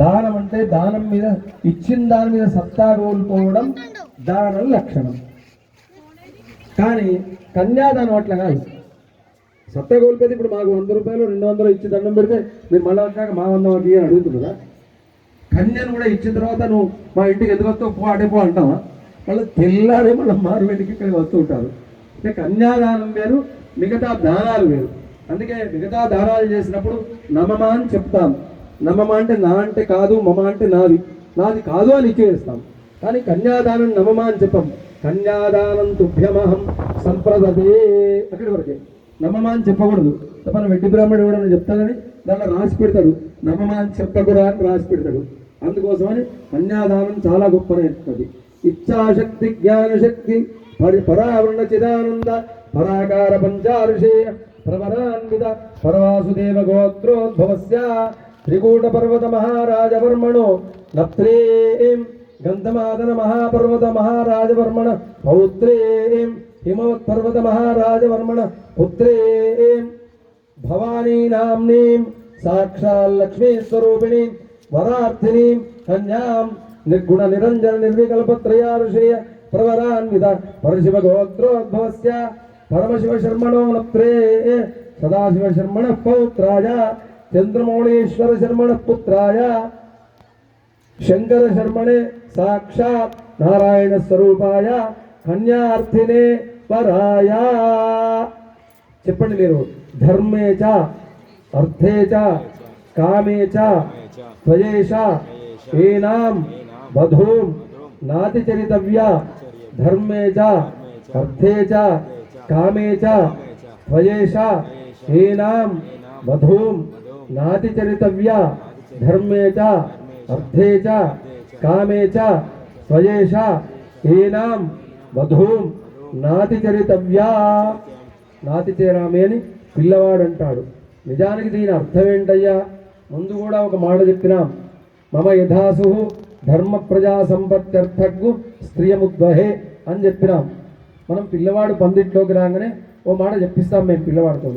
దానం అంటే దానం మీద ఇచ్చిన దాని మీద సత్తా కోల్పోవడం దానం లక్షణం. కానీ కన్యాదానం అట్లా కాదు. సత్తా కోల్పోతే ఇప్పుడు మాకు వంద రూపాయలు రెండు వందలు ఇచ్చి దండం పెడితే మీరు మళ్ళీ వచ్చాక మా వంద మాకు అని అడుగుతుందా కన్యను కూడా ఇచ్చిన తర్వాత నువ్వు మా ఇంటికి ఎందుకు వస్తావు? పో అడే పో అంటావా? మళ్ళీ తెల్లారే మళ్ళీ మారు వెంటికి ఇక్కడికి వస్తూ ఉంటారు. అంటే కన్యాదానం వేరు మిగతా దానాలు వేరు. అందుకే మిగతా దానాలు చేసినప్పుడు నమమా అని చెప్తాం. నమమ అంటే నా అంటే కాదు మమ అంటే నాది. నాది కాదు అని ఇచ్చేస్తాం. కానీ కన్యాదానం నమమా అని చెప్పం. కన్యాదానం తుభ్యమహం సంప్రదతే అక్కడి వరకే. నమమా అని చెప్పకూడదు. మన వెడ్డి బ్రాహ్మణుడు ఎవడని చెప్తానని దాంట్లో రాసి పెడతాడు. నమమా అని చెప్పకూడదు అని రాసి పెడతాడు. అందుకోసమని కన్యాదానం చాలా గొప్ప నేర్పుతుంది ఇచ్ఛాశక్తి జ్ఞానశక్తి పరి పరావరణ చిదానంద పరాకార పంచారుషేయ ప్రవరాన్విత పరవాసుదేవ గోత్రోద్భవస్య త్రికూట పర్వత మహారాజవర్మణో నప్త్రేం గంధమాదన మహాపర్వత మహారాజవర్మణ పౌత్రేం హిమవత్ పర్వత మహారాజవర్మణ పుత్రేం భవానీ నామ్నీం పరమశివశర్మణో నత్రే. సదాశివశర్మణ పౌత్రాయ చంద్రమౌళీశ్వర శర్మణ పుత్రాయ. శంకర శర్మణే సాక్షాత్ నారాయణ స్వరూపాయ కన్యార్థినే పరాయ చెప్పండి మీరు ధర్మే చ అర్థే చ కామే చ త్వయేష ఏనాం వధూం నాతి చరితవ్య ధర్మే చ అర్థే చ కామే చ త్వయేష ఏనాం వధూం నాతి చరితవ్య ధర్మే చ అర్థే చ కామే చ త్వయేష ఏనాం వధూం నాతి చరితవ్యా నాతి చేరామే అని పిల్లవాడు అంటాడు నిజానికి దీని అర్థం ఏంటయ్యా ముందు కూడా ఒక మాట చెప్పినాం. మమ యథాసు ధర్మ ప్రజా సంపత్త్యర్థకు స్త్రియముద్వహే అని చెప్పినాం. మనం పిల్లవాడు పందిట్లోకి రాగానే ఓ మాట చెప్పిస్తాం మేము పిల్లవాడితో.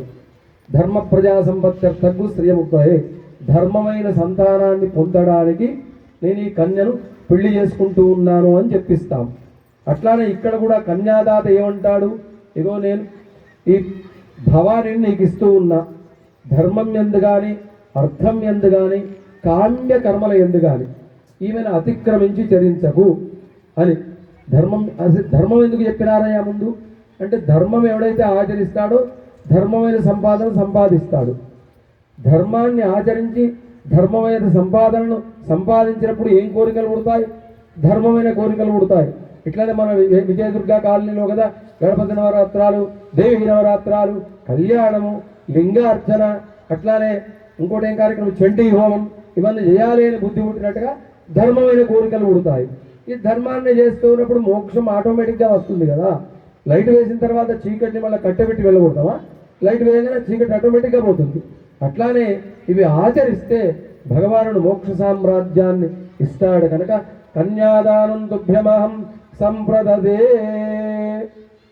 ధర్మ ప్రజా సంపత్త్యర్థకు స్త్రియముద్వహే ధర్మమైన సంతానాన్ని పొందడానికి నేను ఈ కన్యను పెళ్ళి చేసుకుంటూ ఉన్నాను అని చెప్పిస్తాం. అట్లానే ఇక్కడ కూడా కన్యాదాత ఏమంటాడు? ఇగో నేను ఈ భవాని నీకు ఇస్తూ ఉన్నా. ధర్మం ఎందు కానీ అర్థం ఎందు కానీ కామ్య కర్మల ఎందు కానీ ఈమెను అతిక్రమించి చరించకు అని. ధర్మం అసలు ధర్మం ఎందుకు చెప్పినారయ్యా ముందు? అంటే ధర్మం ఎవడైతే ఆచరిస్తాడో ధర్మమైన సంపాదన సంపాదిస్తాడు. ధర్మాన్ని ఆచరించి ధర్మమైన సంపాదనను సంపాదించినప్పుడు ఏం కోరికలు పుడతాయి? ధర్మమైన కోరికలు పుడతాయి. ఇట్లానే మన వి- విజయదుర్గ కాలనీలో కదా గణపతి నవరాత్రాలు దేవి నవరాత్రాలు కళ్యాణము లింగార్చన అట్లానే ఇంకోటి ఏం కార్యక్రమం? చండీ హోమం ఇవన్నీ చేయాలి అని బుద్ధి పుట్టినట్టుగా ధర్మమైన కోరికలు పుడతాయి. ఈ ధర్మాన్ని చేస్తూ ఉన్నప్పుడు మోక్షం ఆటోమేటిక్గా వస్తుంది కదా. లైట్ వేసిన తర్వాత చీకటిని మళ్ళీ కట్టబెట్టి వెళ్ళకూడదామా లైట్ వేయగానే చీకటి ఆటోమేటిక్గా పోతుంది. అట్లానే ఇవి ఆచరిస్తే భగవానుడు మోక్ష సామ్రాజ్యాన్ని ఇస్తాడు కనుక కన్యాదానం తుభ్యమహం సంప్రదదే.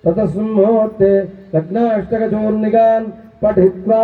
తతస్మూర్తే లగ్నాష్టక చూర్ణిగాన్ పఠిత్వా.